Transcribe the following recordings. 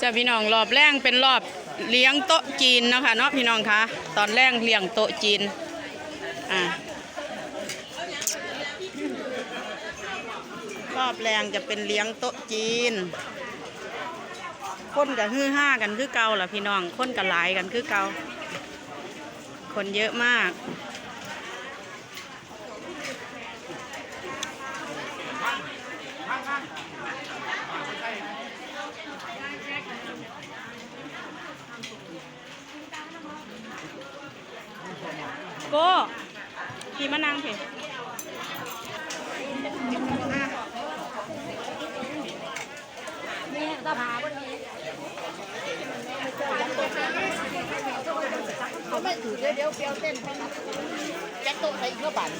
จ้าพี่น้องรอบแรกเป็นรอบเลี้ยงโต๊ะจีนนะคะเนาะพี่น้องคะตอนแรกเลี้ยงโต๊ะจีนอ่ารอบแรงจะเป็นเลี้ยงโต๊ะจีนคนกับฮือห้ากันคือเก่าล่ะพี่น้องคนกับหลายกันคือเก่าคนเยอะมาก โก้ขี่มะนางเถอะเขาไม่ถือเดี๋ยวเดียวเปรี้ยวเต้นแจ็คโต๊ะใส่อีกก็บัน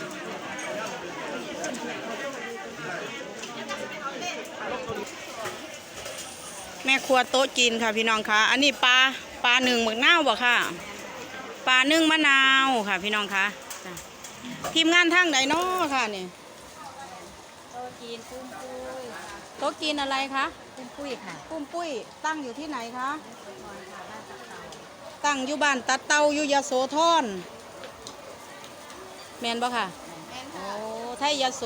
แม่ครัวโต๊ะจีนค่ะพี่น้องคะอันนี้ปลาปลาหนึ่งหมึกเน่าบ่ค่ะ ปลานึ่งมะนาวค่ะ พี่น้องคะจ้ะทีมงานทางไหนเนาะค่ะนี่โต๊ะจีนปุ้มปุ้ยโต๊ะจีนอะไรคะปุ้มปุ้ยค่ะปุ้มปุ้ยตั้งอยู่ที่ไหนคะตั้งอยู่บ้านตัดเตาอยู่ยโสธรแมนบ่ค่ะโอ้ไทยยโส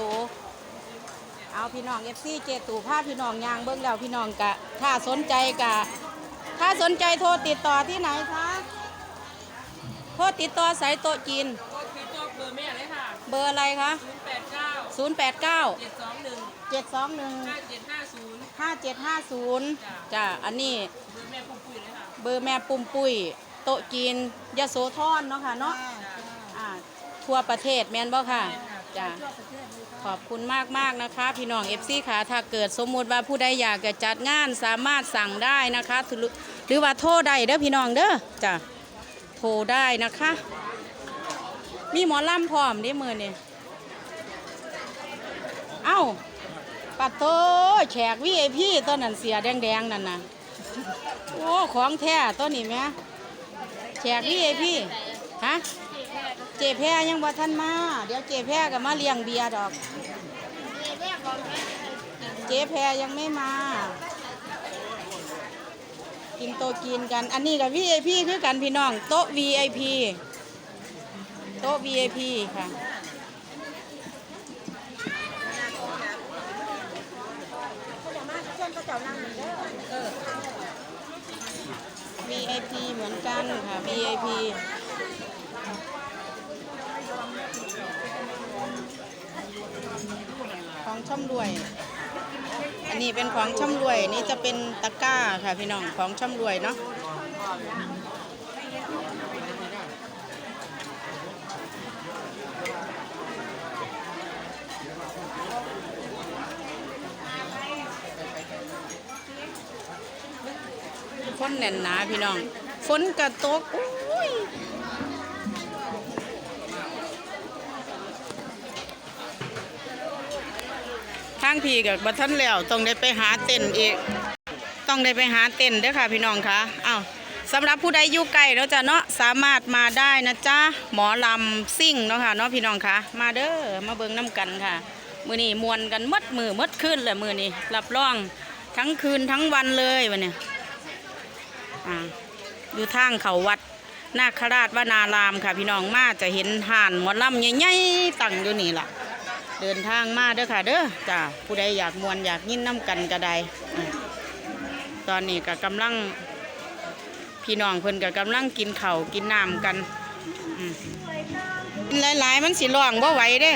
เอาพี่น้องเอฟซีเจตู่ภาพพี่น้องยางเบิ้งแล้วพี่น้องกะถ้าสนใจกะ ถ้าสนใจโทรติดต่อที่ไหนคะ โทรติดต่อสายโต๊ะจีนคือตัวเบอร์แม่เลยค่ะเบอร์อะไรคะ 089 089 721 721 5750 5750จ้ะอันนี้เบอร์แม่ปุ้มปุ้ยเลยค่ะเบอร์แม่ปุ่มปุ้ย โต๊ะจีนยโสธรเนาะค่ะเนาะอ่าทั่วประเทศแม่นบ่ค่ะจ้ะ ขอบคุณมากมากๆนะคะ พี่น้องเอฟซีค่ะ ถ้าเกิดสมมุติว่าผู้ใดอยากจะจัดงานสามารถสั่งได้นะคะ หรือหรือว่าโทรได้เด้อพี่น้องเด้อจ้ะ โทรได้นะคะ มีหมอลำพร้อมเด้มือนี่เอ้าปัดโตแขกวีไอพี่ต้นนั้นเสียแดงๆนั่นน่ะโอ้ของแท้ตัวนี้แม่แจกพี่เอพี่ฮะเจแพ้ยังบ่ทันมา เดี๋ยวเจแพ้ก็มาเลี้ยงเบียร์ดอก เจแพ้ยังไม่มา กินโตะกินกัน อันนี้กับ VIP คือกันพี่น้อง โต๊ะ VIP โต๊ะ VIP ค่ะ VIP เหมือนกันค่ะ VIP ของช่ำรวย นนี้เป็นของช่ำรวยนี่จะเป็นตะกร้าค่ะพี่น้องของช่ำรวยเนาะคนแน่นหนาพี่น้องฝนกระตกอุ้ยางพี่กับบัทันแล้วต้องได้ไปหาเต็นอีก ต้องได้ไปหาเต็นเด้อค่ะพี่น้องคะอ้าวสำหรับผู้ใดอยู่ไกลแล้วจ้ะเนาะสามารถมาได้นะจ๊ะหมอลำซิ่งเนาะค่ะเนาะพี่น้องคะมาเด้อมาเบิ่งน้ำกันค่ะ มือนี้มวนกันมดมือมดคืนเลยมือนี้รับรองทั้งคืนทั้งวันเลยวันเนี้ยอ่าอยู่ทางเขาวัดนาคราชวนารามค่ะพี่น้องมาจะเห็นห่านหมอลำใหญ่ๆตั้งอยู่นี่ล่ะ เดินทางมาเด้อค่ะ เด้อจ้าผู้ใดอยากมวนอยากยินน้ำกันก็ได้ตอนนี้ก็กำลังพี่น้องเพิ่นก็กำลังกินเข้ากินน้ำกันหลายๆมันสิร้องบ่าไหวเด้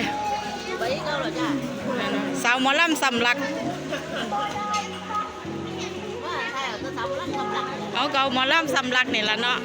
ไว้ก็หรอจ้าสาวมอลำสำลักว่าใช่เอาตัวสาวรักเอาเกาหมอลำสำลักนี่ละเนาะ